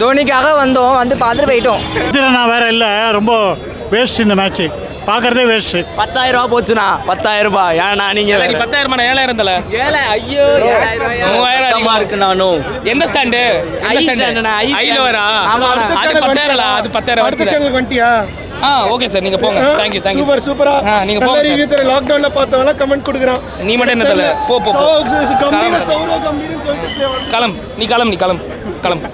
தோனிக்காக வந்தோம் வந்து பார்த்துட்டு போயிட்டோம். இதில் நான் வேற இல்லை ரொம்ப வேஸ்ட் இந்த மேட்ச்சு பார்க்குறதே வேஸ்ட்டு பத்தாயிரம் ரூபா போச்சுண்ணா. பத்தாயிரம் ரூபாய். ஏன்னா நீங்க நீ பத்தாயிரம் ஏழாயிரம் தல ஏழை ஐயோ மூவாயிரம் அதிகமா இருக்கு நானும் எந்த ஸ்டாண்டு ஐ ஸ்டாண்டுண்ணா, ஐல வரா ஆமா. அது பத்தாயிரம் அது பத்தாயிரம் அடுத்த சேனல் வந்துட்டியா? ஆ ஓகே சார் நீங்க போங்க. தேங்க்யூ தேங்க்யூ சூப்பர் சூப்பரா ஆ, நீங்க போங்க ரிவ்யூ தர லாக்டவுன்ல பார்த்தவங்க கமெண்ட் கொடுக்குறான். நீ மட்டும் என்ன தல? போ போ. கம்பீர. சௌரவ் கம்பீர்னு சொல்லிட்டு கிளம்பு. நீ கிளம்பு நீ கிளம்பு. கிளம்பு.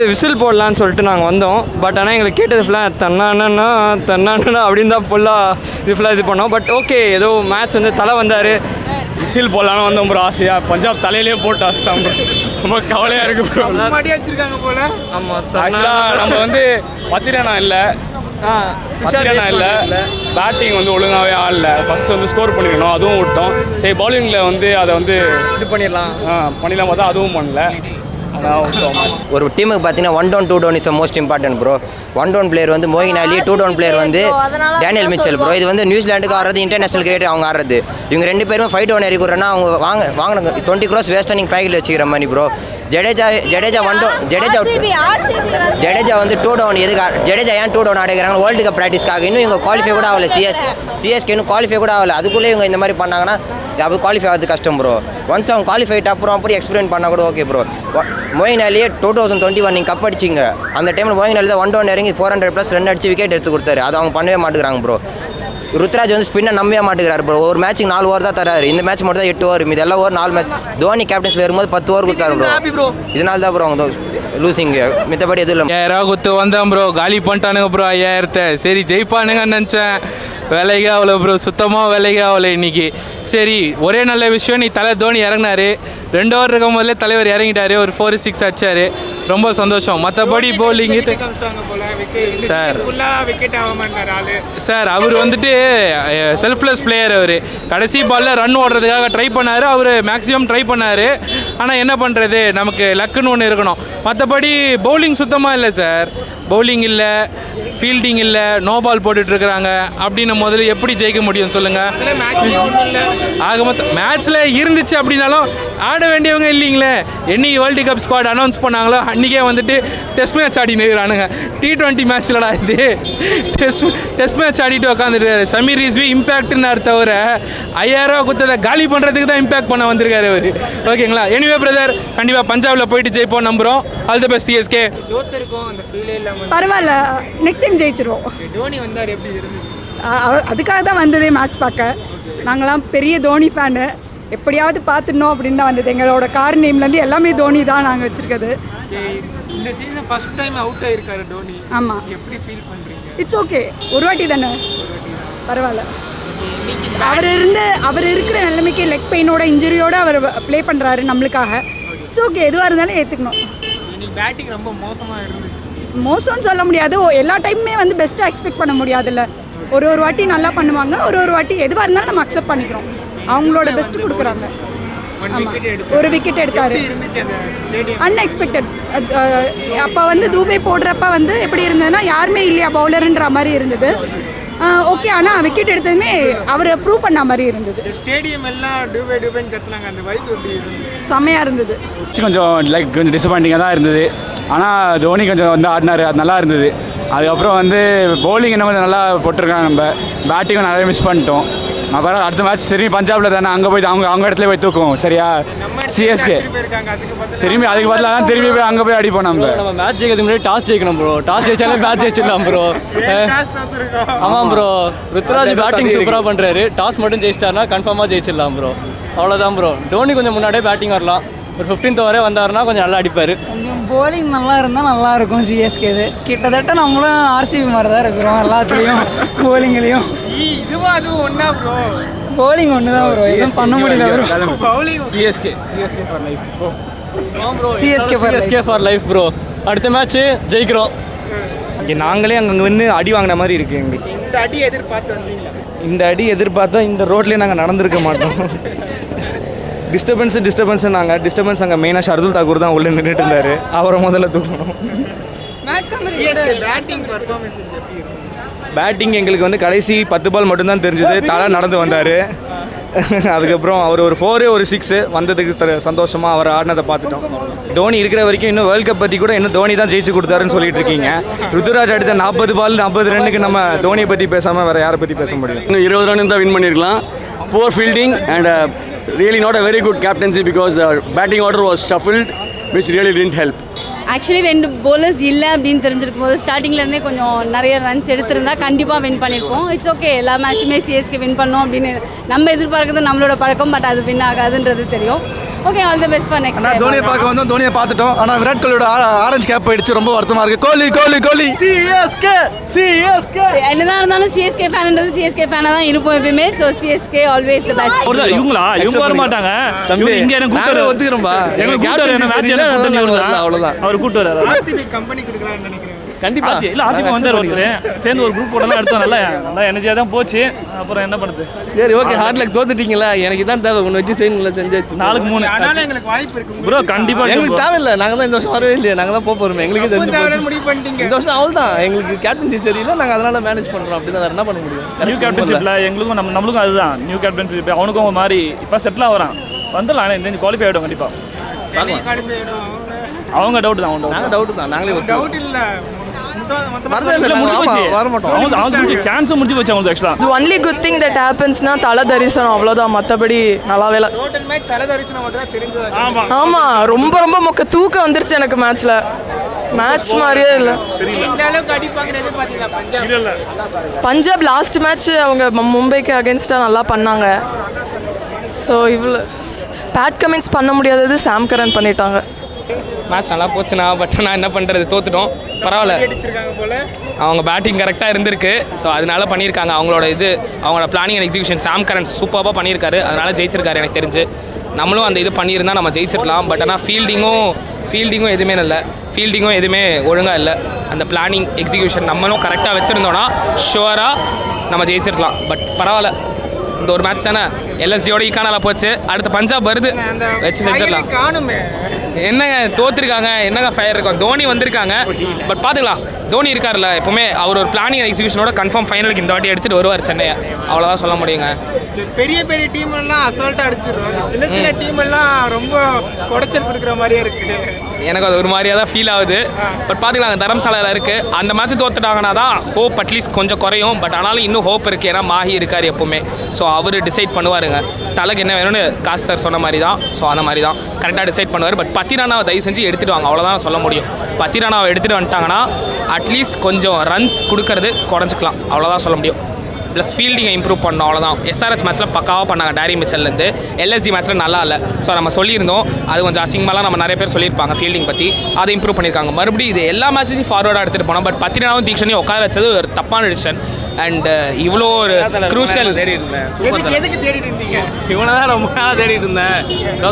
விசில் போடலான்னு சொல்லிட்டு நாங்கள் வந்தோம். பட் ஆனால் எங்களுக்கு கேட்டது ஃபுல்லாக தன்னானா தன்னானா அப்படின்னு தான் ஃபுல்லாக இது ஃபுல்லாக இது பண்ணோம். பட் ஓகே ஏதோ மேட்ச் வந்து தலை வந்தார். விசில் போடலான்னு வந்தோம் ப்ரோ ஆசையா. பஞ்சாப் தலையிலேயே போட்டு வச்சிட்டான் ப்ரோ ரொம்ப கவலையா இருக்கு ப்ரோ வச்சிருக்காங்க போல. ஆமாம் ஆக்சுவலாக நம்ம வந்து பத்திரனா இல்லை. பத்திரனா இல்லை. பேட்டிங் வந்து ஒழுங்காகவே ஆடல. ஃபர்ஸ்ட் வந்து ஸ்கோர் பண்ணிக்கணும் அதுவும் விட்டோம். சரி பவுலிங்கில் வந்து அதை வந்து இது பண்ணிடலாம். ஆ, பண்ணிடலாம் பார்த்தா அதுவும் பண்ணல. ஒரு டீமுக்கு பார்த்தீங்கன்னா one down two down is most important bro one down player வந்து Moeen Ali two down player வந்து டேனியல் மிச்சல் ப்ரோ இது வந்து நியூசிலாண்டுக்கு ஆடுறது இன்டர்நேஷனல் கிரிக்கெட் அவங்க ஆடுறது. இவங்க ரெண்டு பேரும் ஃபைவ் டவுன் இறக்குறேன்னா அவங்க வாங்க வாங்கின டுவெண்ட்டி க்ரோஸ் வேஸ்ட்டாக நீங்கள் பேக்கெட் வச்சுக்கிற மாதிரி bro Jadeja Jadeja one down Jadeja Jadeja வந்து டூ டவுன் எதுக்கு ஜடேஜா ஏன் டூ டவுன் ஆடுகிறாங்க? வேர்ல்டு கப் ப்ராக்டிஸ்க்காக இன்னும் இவங்க குவாலிஃபை கூட ஆகல. சிஎஸ் சிஎஸ்கே இன்னும் குவாலிஃபை கூட ஆகல. அதுக்குள்ளே இவங்க இந்த மாதிரி பண்ணாங்கன்னா அது குவாலிஃபை ஆகிறது கஷ்டம் ப்ரோ ஒன்ஸ் அவங்க குவாலிஃபைட் அப்புறம் அப்புறம் எக்ஸ்பீரியன்ஸ் பண்ணால் கூட ஓகே ப்ரோ மோயின் அலியே டூ தௌசண்ட் டுவெண்ட்டி ஒன் நீங்கள் கப் அடிச்சிங்க. அந்த டைமில் மோயின் அலி தான் ஒன் டவுன் இறங்கி ஃபோர் ஹண்ட்ரட் ப்ளஸ் ரன் அடிச்சு விக்கெட் எடுத்து கொடுத்தாரு. அது அவங்க பண்ணவே மாட்டேங்கிறாங்க ப்ரோ ருத்ராஜ் வந்து ஸ்பின்னை நம்பவே மாட்டேங்கிறாரு ப்ரோ ஒரு மேட்ச்சுக்கு நாலு ஓவர் தான் தராரு இந்த மேட்ச் மட்டும் தான் எட்டு ஓவர் இது எல்லாம் ஓவர் நாலு மேட்ச் தோனி கேப்டன்ஸில் இருக்கும்போது பத்து ஓவர் கொடுத்தாரு ப்ரோ இதனால தான் ப்ரோ அவங்க லூசிங் மித்தபடி எதுவும் இல்லை. ஐயாயிரம் குத்து வந்தேன் ப்ரோ காலி பண்ணிட்டானுங்க ப்ரோ ஐயாயிரத்தை. சரி ஜெயிப்பானுங்கன்னு நினச்சேன். வேலைக்கே ஆகல ப்ரோ சுத்தமாக வேலைக்கே ஆகல இன்னைக்கு. சரி ஒரே நல்ல விஷயம் நீ தலை தோனி இறங்கினாரு. ரெண்டு ஓவர் இருக்கும் போதுலேயே தலைவர் இறங்கிட்டாரு. ஒரு ஃபோர் சிக்ஸ் அடிச்சாரு. ரொம்ப சந்தோஷம். மற்றபடி bowling சார் சார் அவர் வந்துட்டு செல்ஃப்லெஸ் பிளேயர் அவர். கடைசி பால்ல ரன் ஓடுறதுக்காக ட்ரை பண்ணார். அவர் மேக்ஸிமம் ட்ரை பண்ணார். ஆனால் என்ன பண்ணுறது நமக்கு லக்குன்னு ஒன்று இருக்கணும். மற்றபடி பவுலிங் சுத்தமாக இல்லை சார் பவுலிங் இல்லை. ஃபீல்டிங் இல்லை நோ பால் போட்டுட்ருக்குறாங்க. அப்படின்னும் முதல்ல எப்படி ஜெயிக்க முடியும் சொல்லுங்கள் ஆக மொத்தம் மேட்ச்சில் இருந்துச்சு அப்படின்னாலும் ஆட வேண்டியவங்க இல்லைங்களே. என்னைக்கு வேர்ல்டு கப் ஸ்குவாட் அனௌன்ஸ் பண்ணாங்களோ அன்றைக்கே வந்துட்டு டெஸ்ட் மேட்ச் ஆடி நிற்கிறானுங்க டி டுவெண்ட்டி மேட்ச்லடா இது. டெஸ்ட் டெஸ்ட் மேட்ச் ஆடிட்டு உட்காந்துட்டு சமீர் ரிஸ்வி இம்பேக்ட்னார் தவிர ஐயாயிரம் குத்ததை காலி பண்ணுறதுக்கு தான் இம்பேக்ட் பண்ண வந்திருக்காரு அவர். ஓகேங்களா? எனிவே பிரதர் கண்டிப்பாக பஞ்சாபில் போயிட்டு ஜெயிப்போம் நம்புகிறோம் ஆல் தி பெஸ்ட் சிஎஸ்கே பரவாயில்ல. நெக்ஸ்ட் டைம் ஜெயிச்சிருவோம். தோனி வந்தார் எப்படி அதுக்காக தான் வந்ததே மேட்ச் பார்க்க. நாங்களாம் பெரிய தோனி ஃபேனு எப்படியாவது பார்த்துடணும் அப்படின்னு தான் வந்தது. எங்களோட கார் நேம்லேருந்து எல்லாமே தோனி தான் நாங்கள் வச்சுருக்கிறது. இந்த சீசன் ஃபர்ஸ்ட் டைம் அவுட் ஆயிருக்காரு தோனி. ஆமாம் எப்படி ஃபீல் பண்றீங்க? இட்ஸ் ஓகே ஒரு வாட்டி தானே? பரவாயில்ல. அவர் இருந்து அவர் இருக்கிற நிலைமைக்கு லெக் பெயினோட இன்ஜுரியோட அவர் ப்ளே பண்ணுறாரு நம்மளுக்காக. இட்ஸ் ஓகே எதுவாக இருந்தாலும் ஏற்றுக்கணும் பேட்டிங் ரொம்ப மோசமா இருந்துச்சு மோசம்னு சொல்ல முடியாது. ஓ, எல்லா டைமுமே வந்து பெஸ்ட்டாக எக்ஸ்பெக்ட் பண்ண முடியாதுல்ல. ஒரு ஒரு வாட்டி நல்லா பண்ணுவாங்க. ஒரு ஒரு வாட்டி எதுவாக இருந்தாலும் நம்ம அக்செப்ட் பண்ணிக்கிறோம். அவங்களோட பெஸ்ட் கொடுக்குறாங்க. ஒரு விக்கெட் எடுத்தார். அன்எக்ஸ்பெக்டட் அப்போ வந்து தூபே போடுறப்ப வந்து எப்படி இருந்ததுன்னா யாருமே இல்லையா பவுலருன்ற மாதிரி இருந்தது. ஓகே ஆனால் விக்கெட் எடுத்ததுமே அவர் ப்ரூவ் பண்ண மாதிரி இருந்தது. ஸ்டேடியம் எல்லாம் டூபே டூபேன்னு கத்துனாங்க. அந்த வைப் செமையாக இருந்தது? கொஞ்சம் லைக் கொஞ்சம் டிசப்பாயிண்டிங்காக தான் இருந்தது. ஆனால் தோனி கொஞ்சம் வந்து ஆடினார். அது நல்லா இருந்தது. அதுக்கப்புறம் வந்து bowling இன்னும் கொஞ்சம் நல்லா போட்டிருக்காங்க நம்ம. பேட்டிங்கும் நிறைய மிஸ் பண்ணிட்டோம். அப்புறம் அடுத்த மேட்ச் திரும்பி பஞ்சாபில் தானே அங்கே போய் அவங்க அவங்க இடத்துல போய் தூக்குவோம். சரியா? சிஎஸ்கே திரும்பி அதுக்கு பதிலாக தான் திரும்பி போய் அங்கே போய் அடிப்போம் நம்ம. நம்ம மேட்ச் ஜெயிக்கிறதுக்கு முன்னாடி டாஸ் ஜெயிக்கணும் ப்ரோ டாஸ் ஜெயிச்சாலே மேட்ச் ஜெயிச்சிடலாம் ப்ரோ ஆமாம் ப்ரோ ருத்ராஜ் பேட்டிங் சூப்பராக பண்ணுறாரு டாஸ் மட்டும் ஜெயிச்சிட்டாருனா கன்ஃபார்மாக ஜெயிச்சிடலாம் ப்ரோ அவ்வளோதான் ப்ரோ டோனி கொஞ்சம் முன்னாடியே பேட்டிங் வரலாம். ஒரு ஃபிஃப்டீன்த் ஓவரே வந்தாருன்னா கொஞ்சம் நல்லா அடிப்பார். போலிங் நல்லா இருந்தால் நல்லா இருக்கும் சிஎஸ்கேது கிட்டத்தட்ட நம்மளும் ஆர்சிபி மாதிரி தான் இருக்கிறோம் எல்லாத்துலேயும் போலிங்லேயும் இதுவும் அதுவும் ஒண்ணா ப்ரோ போலிங் ஒன்று தான் வரும் எதுவும் பண்ண முடியல வரும் bowling CSK CSK for life CSK SK for life bro அடுத்த மேட்ச் ஜெயிக்கிறோம். இங்கே நாங்களே அங்கே நின்று அடி வாங்கின மாதிரி இருக்குது எங்களுக்கு. இந்த அடி எதிர்பார்த்து வந்தீங்களா? இந்த அடி எதிர்பார்த்தா இந்த ரோட்லேயே நாங்கள் நடந்திருக்க மாட்டோம். டிஸ்டர்பன்ஸு டிஸ்டர்பன்ஸ் நாங்கள் டிஸ்டர்பன்ஸ் அங்கே மெயினாக ஷர்துல் தாக்கூர் தான் உள்ளே நின்றுட்டு இருந்தார். அவரை முதல்ல தூக்கணும். பேட்டிங் எங்களுக்கு வந்து கடைசி பத்து பால் மட்டும்தான் தெரிஞ்சது. தலை நடந்து வந்தார். அதுக்கப்புறம் அவர் ஒரு ஃபோரு ஒரு சிக்ஸு வந்ததுக்கு த- சந்தோஷமா அவர் ஆடினதை பார்த்துட்டோம். தோனி இருக்கிற வரைக்கும் இன்னும் வேர்ல்ட் கப் பற்றி கூட இன்னும் தோனி தான் ஜெயிச்சு கொடுத்தாருன்னு சொல்லிட்டு இருக்கீங்க. ருத்துராஜ் அடுத்த நாற்பது பால் நாற்பது ரன்னுக்கு நம்ம தோனியை பற்றி பேசாமல் வேறு யாரை பற்றி பேச முடியும்? இன்னும் இருபது ரன் தான் வின் பண்ணியிருக்கலாம் poor fielding and really not a very good captaincy because batting order was shuffled which really didn't help actually ரெண்டு போலர்ஸ் இல்லை அப்படின்னு தெரிஞ்சிருக்கும் போது ஸ்டார்டிங்லேருந்தே கொஞ்சம் நிறைய ரன்ஸ் எடுத்திருந்தா கண்டிப்பாக வின் பண்ணியிருக்கோம் இட்ஸ் ஓகே எல்லா மேட்சுமே சிஎஸ்கே வின் பண்ணோம் அப்படின்னு நம்ம எதிர்பார்க்கறது நம்மளோட பழக்கம் பட் அது வின் ஆகாதுன்றது தெரியும். Okay all the best for next தோனியை பார்க்க வந்தோம் தோனியை பார்த்துட்டோம். ஆனால் விராட் கோலியோட ஆரஞ்சு கேப் போயிடுச்சு ரொம்ப வருத்தமா இருக்கு. கோலி கோலி கோலி. சிஎஸ்கே சிஎஸ்கே என்னதான் இருந்தாலும் சிஎஸ்கே ஃபேன்ன்றது சிஎஸ்கே ஃபேனாக தான் இருப்போம் எப்பயுமே. So CSK always the best இவங்களா? இவங்க வர மாட்டாங்க. தம்பி, இங்க எனக்கு நாங்க கூட்டு ஒத்துக்கிறோம்பா. எங்க எங்க கூட்டு என்ன மேட்ச் என்ன சரியில்லை, வருதா அவ்வளவுதான். அவர் கூட்டு வராரு ஆர்சிபி கம்பெனி கொடுக்குறான்னு நினைக்கிறேன். கண்டிப்பா. இல்ல ஆர்டிகல் வந்தார் ஒருத்தர். சேர்ந்து ஒரு குரூப் போட்டலாம் எடுத்தோம் நல்லா நல்லா எனர்ஜியா தான் போச்சு. அப்புறம் என்ன பண்ணுது சரி ஓகே ஹார்ட் லக் தோத்துட்டீங்களா? எனக்கு தான் தேவை. ஒன்று வச்சு செய்யணுங்களா செஞ்சாச்சு. நாலுக்கு மூணு. ஆனாலும் எங்களுக்கு வாய்ப்பு இருக்கு. ப்ரோ கண்டிப்பா எங்களுக்கு தேவையில்லை. நாங்கள் தான் இந்த வருஷம் வரவே இல்லையே. நாங்கள் தான் போக போகிறோம் எங்களுக்கு உங்களுக்கு தெரிஞ்சு முடிவு பண்ணிட்டீங்க. இந்த வருஷம் அவள் தான். எங்களுக்கு கேப்டன்சி சரியில்லை. நாங்கள் அதனால மேனேஜ் பண்ணுறோம் அப்படி தான் என்ன பண்ண முடியும்? நியூ கேப்டன்ஷிப்ல எங்களுக்கும் நம்ம நம்மளுக்கும் அதுதான். நியூ கேப்டன்ஷிப் அவனுக்கும் ஒரு மாதிரி இப்போ செட்டில் ஆகிறான் வந்துடலாம் ஆனால் இந்த குவாலிஃபை ஆகிடும் கண்டிப்பா. அவங்க டவுட் தான் அவங்க டவுட் தான். நாங்களே. டவுட் இல்ல. முடிஞ்சு போச்சு. அவங்க இது ஒன்லி குட் திங் தட் ஹேப்பன்ஸ்னா தலை தரிசனம் அவ்வளோதான் மற்றபடி நல்லாவே இல்லை. ரொம்ப ரொம்ப மொக்க தூக்கம் வந்துருச்சு எனக்கு மேட்ச்சில் மேட்ச் மாதிரியே இல்லை. பஞ்சாப்? இல்லை பஞ்சாப் லாஸ்ட் மேட்ச் அவங்க மும்பைக்கு அகேன்ஸ்டாக நல்லா பண்ணாங்க. ஸோ இவ்வளோ பேட் கமெண்ட்ஸ் பண்ண முடியாதது சாம் கரன் பண்ணிட்டாங்க. மேட்ச் நல்லா போச்சுண்ணா பட் நான் என்ன பண்ணுறது தோத்துட்டோம். பரவாயில்ல. அவங்க பேட்டிங் கரெக்டாக இருந்திருக்கு. ஸோ அதனால பண்ணியிருக்காங்க. அவங்களோட இது அவங்களோட planning and execution Sam Curran சூப்பராக பண்ணியிருக்காரு. அதனால ஜெயிச்சிருக்காரு எனக்கு தெரிஞ்சு. நம்மளும் அந்த இது பண்ணியிருந்தா நம்ம ஜெயிச்சிருக்கலாம். பட் ஆனால் ஃபீல்டிங்கும் ஃபீல்டிங்கும் எதுவுமே இல்லை. ஃபீல்டிங்கும் எதுவுமே ஒழுங்காக இல்லை. அந்த பிளானிங் எக்ஸிகியூஷன் நம்மளும் கரெக்டாக வச்சுருந்தோன்னா ஷுவராக நம்ம ஜெயிச்சிருக்கலாம். பட் பரவாயில்ல. இந்த ஒரு மேட்ச் தானே. எல்எஸ்டியோட ஈக்கானால போச்சு. அடுத்து பஞ்சாப் வருது. வச்சு செஞ்சிடலாம். காணுமே. என்னங்க தோத்துருக்காங்க என்னங்க ஃபயர் இருக்கும்? தோனி வந்திருக்காங்க. பட் பார்த்துக்கலாம் தோனி இருக்கார்ல எப்பவுமே அவர் ஒரு பிளானிங் எக்ஸிகியூஷனோட கன்ஃபார்ம் ஃபைனலுக்கு இந்த வாட்டி எடுத்துகிட்டு வருவார் சென்னையை. அவ்வளோதான் சொல்ல முடியுங்க. பெரிய பெரிய டீம் எல்லாம் அசால்ட்டா அடிச்சிடுறாங்க. சின்ன சின்ன டீம் எல்லாம் ரொம்ப குடைச்சல் கொடுக்குற மாதிரியே இருக்கு எனக்கு அது ஒரு மாதிரியாக தான் ஃபீல் ஆகுது பட் பார்த்துக்கலாம் தரம்சாலையில் இருக்குது அந்த மேட்ச் தோத்துட்டாங்கன்னா தான் ஹோப் அட்லீஸ்ட் கொஞ்சம் குறையும். பட் ஆனாலும் இன்னும் ஹோப் இருக்குது ஏன்னா மாஹி இருக்கார் எப்பவுமே. ஸோ அவர் டிசைட் பண்ணுவாருங்க. தலைக்கு என்ன வேணும்னு காசு சார் சொன்ன மாதிரி தான் ஸோ அந்த மாதிரி தான் கரெக்டாக டிசைட் பண்ணுவார். பட் பத்திரானாவை தயவு செஞ்சு எடுத்துட்டு வாங்க. அவ்வளோதான் சொல்ல முடியும். பத்திரானாவை எடுத்துகிட்டு வந்துட்டாங்கன்னா அட்லீஸ்ட் கொஞ்சம் ரன்ஸ் கொடுக்கறது குறைஞ்சிக்கலாம். அவ்வளோதான் சொல்ல முடியும். ப்ளஸ் ஃபீல்டிங்கை இம்ப்ரூவ் பண்ணோம் அவ்வளோதான் எஸ்ஆர்எச் மேட்ச்சில் பக்காவாக பண்ணாங்க டேரி மிச்சல்லேருந்து எல்எஸ்டி மேட்ச்சில் நல்லா இல்லை. ஸோ நம்ம சொல்லியிருந்தோம். அது கொஞ்சம் அசிங்கமாலாம் நம்ம நிறைய பேர் சொல்லியிருப்பாங்க ஃபீல்டிங் பற்றி அதை இம்ப்ரூவ் பண்ணியிருக்காங்க. மறுபடியும் இது எல்லா மேட்சையும் ஃபார்வர்டாக எடுத்துகிட்டு போனோம். பட் பத்திரனாவும் தீக்ஷனையும் உட்கார வச்சது ஒரு தப்பான டிசிஷன் அண்ட் இவ்வளோ ஒரு க்ரூஷியல் இவனை தான். ரொம்ப நாளாக தேடிட்டு இருந்தேன்.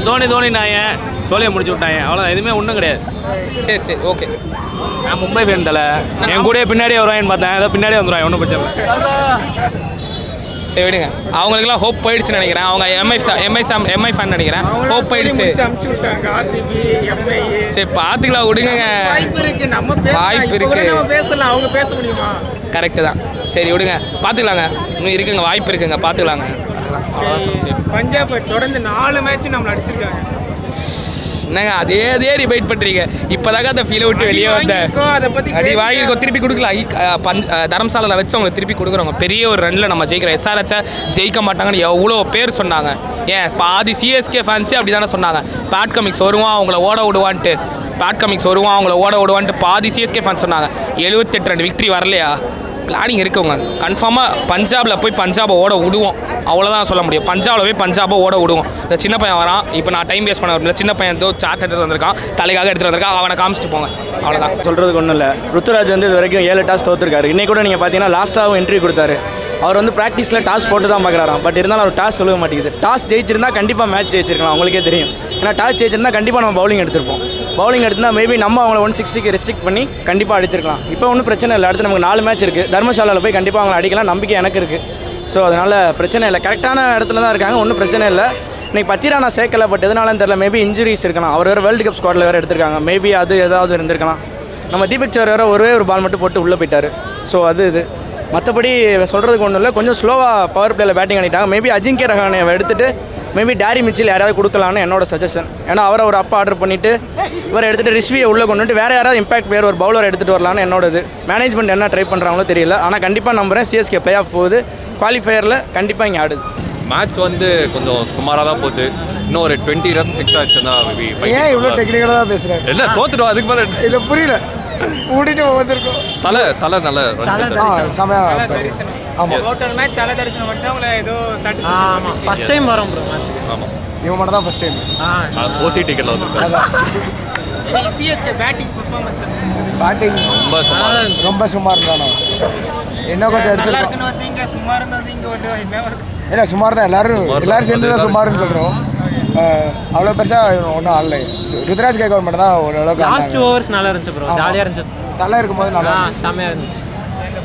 தோனி தோனி நாயன் சோழியை முடிச்சு விட்டாங்க அவ்வளோ எதுவுமே ஒன்றும் கிடையாது. சரி சரி. ஓகே நான் மும்பை ஃபேன் தலை. என் கூடயே பின்னாடியே வருவான்னு பார்த்தேன். ஏதோ பின்னாடியே வந்துடுவான் ஒன்றும் பிரச்சனை இல்லை. சரி விடுங்க. அவங்களுக்குலாம் ஹோப் போயிடுச்சுன்னு நினைக்கிறேன். அவங்க எம்ஐ எம்ஐ சாம் எம்ஐ ஃபேன் நினைக்கிறேன். ஹோப் போயிடுச்சு. சரி பார்த்துக்கலாம் விடுங்க வாய்ப்பு இருக்கு. கூட கரெக்டு தான். சரி விடுங்க. பார்த்துக்கலாங்க. இன்னும் இருக்குங்க வாய்ப்பு இருக்குங்க. பார்த்துக்கலாங்க. பஞ்சாப் தொடர்ந்து நாலு மேட்ச் நம்மள அடிச்சிருக்காங்க. என்னங்க அதே அதே ரிபைட் பண்ணுறீங்க இப்போதாங்க அந்த ஃபீலை விட்டு வெளியே வந்தேன். பத்தி அடி வாங்கியிருக்கோம் திருப்பி அஹ் பஞ்ச் தரம்சாலையில் வச்சு அவங்க திருப்பி கொடுக்குறோங்க பெரிய ஒரு ரன்னில் நம்ம ஜெயிக்கிறோம் எஸ்ஆர்ஹெச்சை ஜெயிக்க மாட்டாங்கன்னு எவ்வளோ பேர் சொன்னாங்க. ஏன்? பாதி சிஎஸ்கே ஃபேன்ஸே அப்படி தானே சொன்னாங்க. பேட் கமிக்ஸ் வருவான் அவங்கள ஓட விடுவான்ட்டு. பேட் கமிக்ஸ் வருவான் அவங்கள ஓட விடுவான்ட்டு பாதி சிஎஸ்கே ஃபேன்ஸ் சொன்னாங்க. எழுபத்தெட்டு ரெண்டு விக்ட்ரி வரலையா? பிளானிங் இருக்கவங்க. கன்ஃபார்மாக பஞ்சாபில் போய் பஞ்சாபை ஓட விடுவோம். அவ்வளோதான் சொல்ல முடியும். பஞ்சாபில் போய் பஞ்சாபை ஓட விடுவோம். இந்த சின்ன பையன் வரான். இப்போ நான் டைம் வேஸ்ட் பண்ண வரல சின்ன பையன் ஏதோ சார்ட் எடுத்துகிட்டு வந்திருக்கான். தலைக்காக எடுத்துகிட்டு வந்திருக்கான். அவனை காமிச்சிட்டு போங்க. அவ்வளோதான் சொல்கிறதுக்கு ஒன்றும் இல்லை. ருத்துராஜ் வந்து இது வரைக்கும் ஏழு டாஸ் தோற்றுருக்காரு இன்றைக்கி கூட நீங்கள் பார்த்தீங்கன்னா லாஸ்ட்டாகவும் என்ட்ரி கொடுத்தாரு. அவர் வந்து ப்ராக்டிஸில் டாஸ் போட்டு தான் பார்க்குறாராம் பட் இருந்தாலும் அவர் டாஸ் சொல்ல மாட்டேங்குது. டாஸ் ஜெயிச்சிருந்தா கண்டிப்பாக மேட்ச் ஜெயிச்சிருக்கலாம். அவங்களுக்கே தெரியும். ஏன்னா டாஸ் ஜெயிச்சிருந்தா கண்டிப்பாக நம்ம பவுலிங் எடுத்திருப்போம். பவுலிங் எடுத்துனா மேபி நம்ம அவங்கள ஒன் சிக்ஸ்டிக்கு ரெஸ்ட்ரிக்ட் பண்ணி கண்டிப்பாக அடிச்சிருக்கலாம். இப்போ ஒன்றும் பிரச்சனை இல்லை. அடுத்து நமக்கு நாலு மேட்ச் இருக்குது தர்மசாலாவில் போய் கண்டிப்பாக அவங்கள அடிக்கலாம். நம்பிக்கை எனக்கு இருக்குது ஸோ அதனால் பிரச்சனை இல்லை. கரெக்டான இடத்துல தான் இருக்காங்க. ஒன்றும் பிரச்சனை இல்லை. இன்னைக்கு நான் சேர்க்கல பட் எதனாலும் தெரியல. மேபி இன்ஜுரிஸ் இருக்கலாம். அவர் வேறு வேர்ல்டு கப் ஸ்குவாடில் வேறு எடுத்திருக்காங்க. மேபி அது ஏதாவது இருந்திருக்கலாம். நம்ம தீபக் சார் வேறு ஒரே ஒரு பால் மட்டும் போட்டு உள்ளே போயிட்டார். ஸோ அது இது. மற்றபடி சொல்கிறதுக்கு ஒன்றும் இல்லை. கொஞ்சம் ஸ்லோவாக பவர் பிளேயில் பேட்டிங் ஆடிட்டாங்க மேபி அஜிங்கிய ரஹானை எடுத்துகிட்டு மேபி டேரி மிச்சில் யாராவது கொடுக்கலான்னு என்னோட சஜஷன் ஏன்னா அவரை ஒரு அப்பா ஆர்டர் பண்ணிவிட்டு இவரை எடுத்துகிட்டு ரிஸ்வியை உள்ளே கொண்டு வந்துட்டு வேறு யாராவது இம்பாக்ட் பேர் ஒரு பவுலர் எடுத்துகிட்டு வரலான்னு என்னோட இது மேனேஜ்மெண்ட் என்ன ட்ரை பண்ணுறாங்களோ தெரியல. ஆனால் கண்டிப்பாக நம்புறேன் சிஎஸ்கே பிளே ஆஃப் போகுது. குவாலிஃபயரில் கண்டிப்பாக இங்கே ஆடுது. மேட்ச் வந்து கொஞ்சம் சுமாராக தான் போச்சு. இன்னும் ஒரு டுவெண்ட்டி ரன்ஸ் எக்ஸ்ட்ரா மேபி ஏன் இவ்வளோ டெக்னிக்கலாக தான் பேசுகிறேன் என்ன தோத்துட்டோம். அதுக்கு மேலே இதை புரியல. ஓடிட்டு வந்திருக்கோம். தலை தலை நல்ல செமையாக ஆமாம் டோட்டல் மேட்ச் தலை தரிசனம் மட்டும் உங்களை ஏதோ ஆமாம் ஃபஸ்ட் டைம் வரோம் ப்ரோ ஆமாம் இவன் மட்டும் தான் ஃபஸ்ட் டைம் ஓசி டிக்கெட்டில் சிஎஸ்கே பேட்டிங் பர்ஃபார்மன்ஸ் பேட்டிங் ரொம்ப சுமார். ரொம்ப சுமார் இன்னும் கொஞ்சம் ஒரு என்ன இல்லை சுமார் தான். எல்லாரும் எல்லாரும் சேர்ந்து தான் சுமார்னு சொல்கிறோம் அவ்வளோ பெருசாக ஒன்றும் ஆடல. ருத்ராஜ் கேக்வாட் மட்டும் தான் ஓரளவுக்கு லாஸ்ட் டூ ஹவர்ஸ் நல்லா இருந்துச்சு ப்ரோ ஜாலியாக இருந்துச்சு. தலை இருக்கும்போது நல்லா செம்மையாக இருந்துச்சு.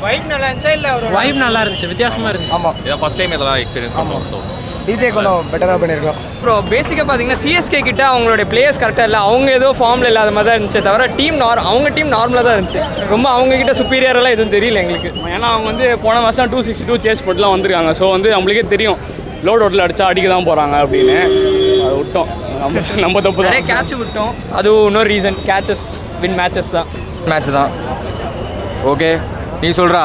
வைப் நல்லா இருந்துச்சா இல்லை ஒரு வைப் நல்லா இருந்துச்சு வித்தியாசமாக இருந்துச்சு. ஆமாம் இதான் ஃபஸ்ட் டைம் இதெல்லாம் எக்ஸ்பீரியன்ஸ் பண்ணோம் டிஜே கொஞ்சம் பெட்டராக பண்ணியிருக்கோம் ப்ரோ பேசிக்காக பார்த்தீங்கன்னா சிஎஸ்கே கிட்ட அவங்களுடைய பிளேயர்ஸ் கரெக்டாக இல்லை அவங்க ஏதோ ஃபார்மில் இல்லாத மாதிரி தான் இருந்துச்சு தவிர டீம் நார் அவங்க டீம் நார்மலாக தான் இருந்துச்சு. ரொம்ப அவங்க கிட்ட சுப்பீரியரெல்லாம் எதுவும் தெரியல எங்களுக்கு. ஏன்னா அவங்க வந்து போன வருஷம் டூ சிக்ஸ்டி டூ சேஸ் போட்டுலாம் வந்திருக்காங்க. ஸோ வந்து நம்மளுக்கே தெரியும் லோட் ஓட்டில் அடிச்சா அடிக்க தான் போகிறாங்க அப்படின்னு. அதை விட்டோம். நம்ம நம்ம தப்பு தான். கேட்ச் விட்டோம். அது இன்னொரு ரீசன் கேச்சஸ் வின் மேட்சஸ் தான். மேட்ச் தான். ஓகே நீ சொல்கிறா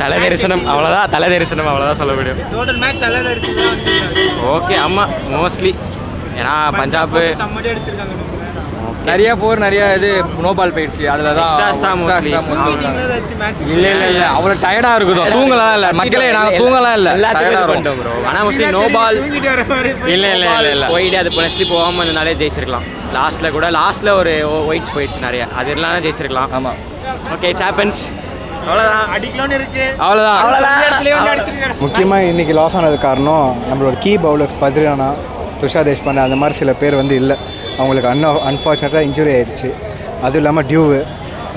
தலை தரிசனம் அவ்வளோதான் தலை தரிசனம் அவ்வளோதான் சொல்ல முடியும். டோட்டல் மேட்ச் தலை தரிசனம் ஓகே ஆமாம் மோஸ்ட்லி ஏன்னா பஞ்சாப் நிறைய போர் நிறைய இது நோ பால் போயிடுச்சு. அதில் தான் இல்லை இல்லை இல்லை. அவ்வளோ டயர்டாக இருக்குதோ. தூங்கலாம் இல்லை. மக்களே நாங்கள் தூங்கலாம் இல்லை. டயர்டாக இருக்கும். ப்ரோ ஆனால் மோஸ்ட்லி நோ பால் இல்லை இல்லை இல்லை. இல்லை. போயிட்டு அது மோஸ்ட்லி போகாமல் இருந்தாலே ஜெயிச்சிருக்கலாம். லாஸ்ட்டில் கூட லாஸ்ட்டில் ஒரு ஒயிட்ஸ் போயிடுச்சு நிறைய. அது எல்லாம் ஜெயிச்சிருக்கலாம். ஆமாம் ஓகே சாப்பன்ஸ் அவ்வளோதான் முக்கியமாக இன்றைக்கி லாஸ் ஆனது காரணம் நம்மளோட கீ பவுலர்ஸ் பத்ரியானா துஷார் தேஷ்பாண்டே அந்த மாதிரி சில பேர் வந்து இல்லை. அவங்களுக்கு அன் அன்ஃபார்ச்சுனேட்டாக இன்ஜுரி ஆயிடுச்சு. அதுவும் இல்லாமல் டியூவு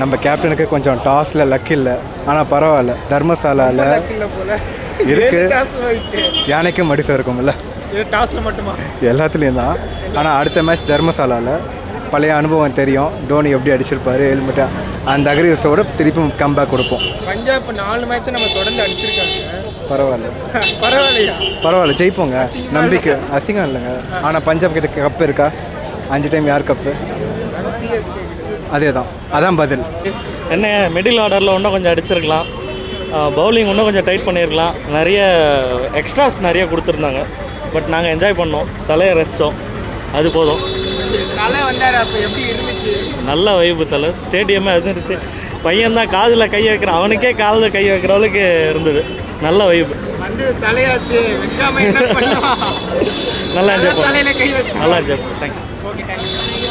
நம்ம கேப்டனுக்கு கொஞ்சம் டாஸில் லக் இல்லை. ஆனால் பரவாயில்ல. தர்மசாலாவில் இருக்கு. யானைக்கும் மடிசம் இருக்கும்ல இது டாஸ்ல மட்டுமா? எல்லாத்துலேயும் தான். ஆனால் அடுத்த மேட்ச் தர்மசாலாவில் பழைய அனுபவம் தெரியும். டோனி எப்படி அடிச்சிருப்பாரு ஹெல்மெட்டை அந்த அக்ரிவஸோட திருப்பி கம்பேக் கொடுப்போம். பஞ்சாப் நாலு மேட்ச் நம்ம தொடர்ந்து அடிச்சிருக்காங்க. பரவாயில்ல. பரவாயில்லையா? பரவாயில்ல ஜெயிப்போங்க. நம்பிக்கை. அசிங்கம் இல்லைங்க. ஆனால் பஞ்சாப் கிட்ட கப் இருக்கா? அஞ்சு டைம் யார் கப்பு அதே தான் அதான் பதில். என்ன மிடில் ஆர்டரில் இன்னும் கொஞ்சம் அடிச்சிருக்கலாம். பவுலிங் இன்னும் கொஞ்சம் டைட் பண்ணியிருக்கலாம் நிறைய எக்ஸ்ட்ராஸ் நிறைய கொடுத்துருந்தாங்க. பட் நாங்கள் என்ஜாய் பண்ணோம். தலையை ரசித்தோம் அது போதும். தலை வந்தாரு அப்ப எப்படி இருந்துச்சு? நல்ல வைப்பு தலை. ஸ்டேடியமே அது இருந்துச்சு பையன் தான் காதில் கை வைக்கிறான் அவனுக்கே காதில் கை வைக்கிற அளவுக்கு இருந்தது. நல்ல வைப்பு வந்து தலையாச்சு. நல்லா வச்சு நல்லா பண்ணோம் தேங்க்ஸ் ஓகே தேங்க்யூ